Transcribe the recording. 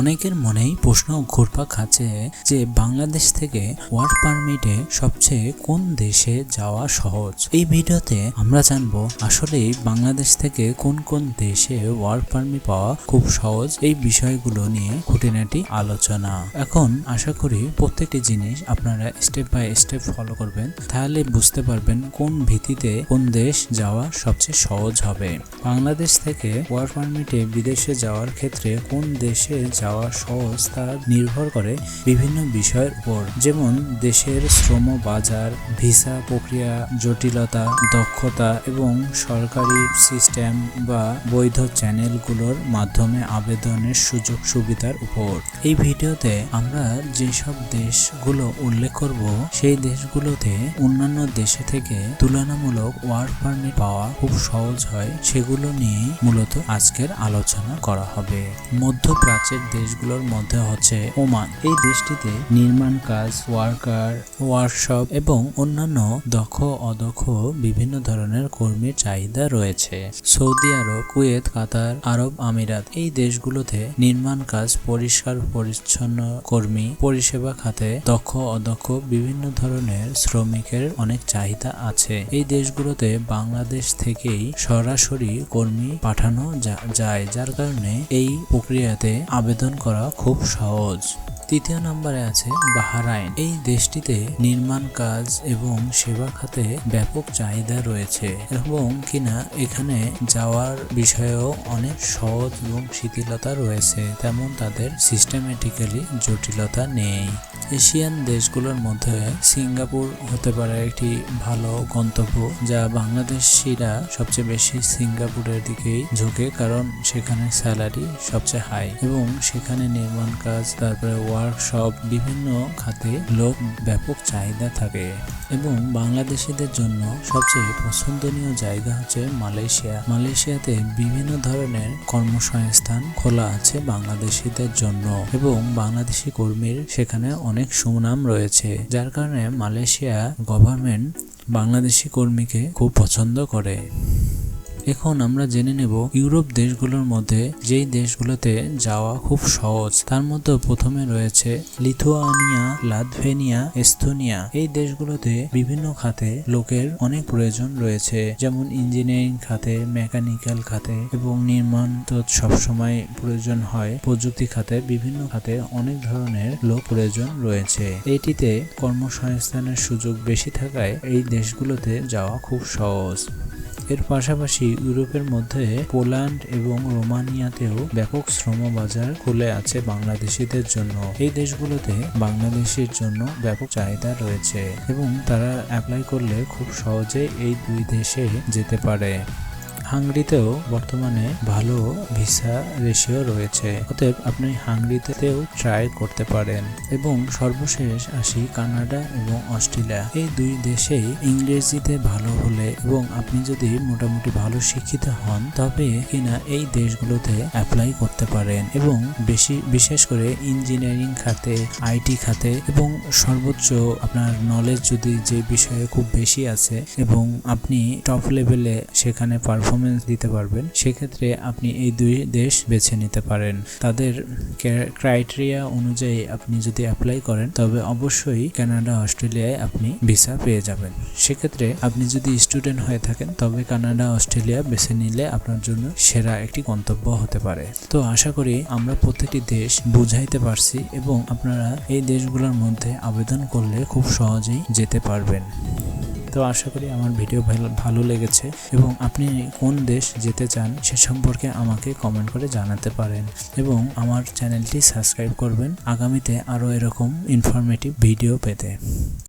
অনেকের মনেই প্রশ্ন ঘুরপাক খাচ্ছে যে বাংলাদেশ থেকে ওয়ার্ক পারমিটে সবচেয়ে কোন দেশে যাওয়া সহজ? এই ভিডিওতে আমরা জানব আসলে বাংলাদেশ থেকে কোন কোন দেশে ওয়ার্ক পারমিট পাওয়া খুব সহজ এই বিষয়গুলো নিয়ে খুঁটিনাটি আলোচনা। এখন আশা করি প্রত্যেকটি জিনিস আপনারা স্টেপ বাই স্টেপ ফলো করবেন, তাহলে বুঝতে পারবেন কোন ভিত্তিতে কোন দেশ যাওয়া সবচেয়ে সহজ হবে। বাংলাদেশ থেকে ওয়ার্ক পারমিটে বিদেশে যাওয়ার ক্ষেত্রে কোন দেশে যাওয়া সহজ তা নির্ভর করে বিভিন্ন বিষয়ের উপর। যেমন দেশের শ্রম বাজার, ভিসা প্রক্রিয়া, জটিলতা, দক্ষতা এবং সরকারি সিস্টেম বা বৈধ চ্যানেলগুলোর মাধ্যমে আবেদনের সুযোগ সুবিধার উপর। এই ভিডিওতে আমরা যেসব দেশগুলো উল্লেখ করব, সেই দেশগুলোতে অন্যান্য দেশে থেকে তুলনামূলক ওয়ার্ক পারমিট পাওয়া খুব সহজ হয়, সেগুলো নিয়ে মূলত আজকের আলোচনা করা হবে। মধ্যপ্রাচ্যের দেশগুলোর মধ্যে হচ্ছে ওমান। এই দেশটিতে নির্মাণ কাজ, ওয়ার্কার, ওয়ার্কশপ এবং অন্যান্য দক্ষ, অদক্ষ বিভিন্ন ধরনের কর্মীর চাহিদা রয়েছে। সৌদি আরব, কুয়েত, কাতার, আরব আমিরাত এই দেশগুলোতে নির্মাণ কাজ পরিষ্কার, পরিচ্ছন্ন কর্মী, পরিষেবা খাতে দক্ষ, অদক্ষ বিভিন্ন ধরনের শ্রমিকের অনেক চাহিদা আছে। এই দেশগুলোতে বাংলাদেশ থেকেই সরাসরি কর্মী পাঠানো যায়। যার কারণে এই প্রক্রিয়াতে আবেদন করা খুব সহজ। তৃতীয় নম্বরে আছে বাহারাইন। এই দেশটিতে নির্মাণ কাজ এবং সেবা খাতে ব্যাপক চাহিদা রয়েছে এবং কিনা এখানে যাওয়ার বিষয়েও অনেক সহজ এবং শিথিলতা রয়েছে, তেমন তাদের সিস্টেমেটিক্যালি জটিলতা নেই। এশিয়ান দেশগুলোর মধ্যে সিঙ্গাপুর হতে পারে একটি ভালো গন্তব্য, যা বাংলাদেশিরা সবচেয়ে বেশি সিঙ্গাপুরের দিকেই ঝুঁকে, কারণ সেখানে স্যালারি সবচেয়ে হাই এবং সেখানে নির্মাণ কাজ, তারপরে ওয়ার্কশপ, বিভিন্ন খাতে লোক ব্যাপক চাহিদা থাকে। এবং বাংলাদেশিদের জন্য সবচেয়ে পছন্দনীয় জায়গা হচ্ছে মালয়েশিয়া। মালয়েশিয়াতে বিভিন্ন ধরনের কর্মসংস্থান খোলা আছে বাংলাদেশিদের জন্য এবং বাংলাদেশি কর্মীর সেখানে অনেক সুনাম রয়েছে যার কারণে মালয়েশিয়া গভর্নমেন্ট বাংলাদেশি কর্মীকে খুব পছন্দ করে। এখন আমরা জেনে নেব ইউরোপ দেশগুলোর মধ্যে যেই দেশগুলোতে যাওয়া খুব সহজ। তার মধ্যে প্রথমে রয়েছে লিথুয়ানিয়া, লাতভেনিয়া, এস্তোনিয়া। এই দেশগুলোতে বিভিন্ন খাতে লোকের অনেক প্রয়োজন রয়েছে, যেমন ইঞ্জিনিয়ারিং খাতে, মেকানিক্যাল খাতে এবং নির্মাণ তো সবসময় প্রয়োজন হয়। প্রযুক্তি খাতে, বিভিন্ন খাতে অনেক ধরনের লোক প্রয়োজন রয়েছে। এটিতে কর্মসংস্থানের সুযোগ বেশি থাকায় এই দেশগুলোতে যাওয়া খুব সহজ। এর পাশাপাশি ইউরোপের মধ্যে পোল্যান্ড এবং রোমানিয়াতেও ব্যাপক শ্রম বাজার খুলে আছে বাংলাদেশিদের জন্য। এই দেশগুলোতে বাংলাদেশের জন্য ব্যাপক চাহিদা রয়েছে এবং তারা অ্যাপ্লাই করলে খুব সহজে এই দুই দেশে যেতে পারে। হাঙ্গরিতেও বর্তমানে ভালো ভিসা রেশিও রয়েছে। অতএব আপনি হাঙ্গরিতেও ট্রাই করতে পারেন। এবং সর্বশেষ আসি কানাডা এবং অস্ট্রেলিয়া। এই দুই দেশেই ইংরেজিতে ভালো হলে এবং আপনি যদি মোটামুটি ভালো শিক্ষিত হন, তবে কিনা এই দেশগুলোতে অ্যাপ্লাই করতে পারেন। এবং বেশি, বিশেষ করে ইঞ্জিনিয়ারিং খাতে আইটি খাতে এবং সর্বোচ্চ আপনার নলেজ যদি যে বিষয়ে খুব বেশি আছে এবং আপনি টপ লেভেলে সেখানে পারফরমেন্স দিতে পারবেন, সেক্ষেত্রে আপনি এই দুই দেশ বেছে নিতে পারেন। তাদের ক্রাইটেরিয়া অনুযায়ী আপনি যদি অ্যাপ্লাই করেন, তবে অবশ্যই কানাডা, অস্ট্রেলিয়ায় আপনি ভিসা পেয়ে যাবেন। সেক্ষেত্রে আপনি যদি স্টুডেন্ট হয়ে থাকেন, তবে কানাডা, অস্ট্রেলিয়া বেছে নিলে আপনার জন্য সেরা একটি গন্তব্য হতে পারে। তো আশা করি আমরা প্রত্যেকটি দেশ বুঝাইতে পারছি এবং আপনারা এই দেশগুলোর মধ্যে আবেদন করলে খুব সহজেই যেতে পারবেন। তো আশা করি আমার ভিডিও ভালো লেগেছে এবং আপনি কোন দেশ যেতে চান সে সম্পর্কে আমাকে কমেন্ট করে জানাতে পারেন এবং আমার চ্যানেলটি সাবস্ক্রাইব করবেন। আগামীতে আরও এরকম ইনফরমেটিভ ভিডিও পেতে।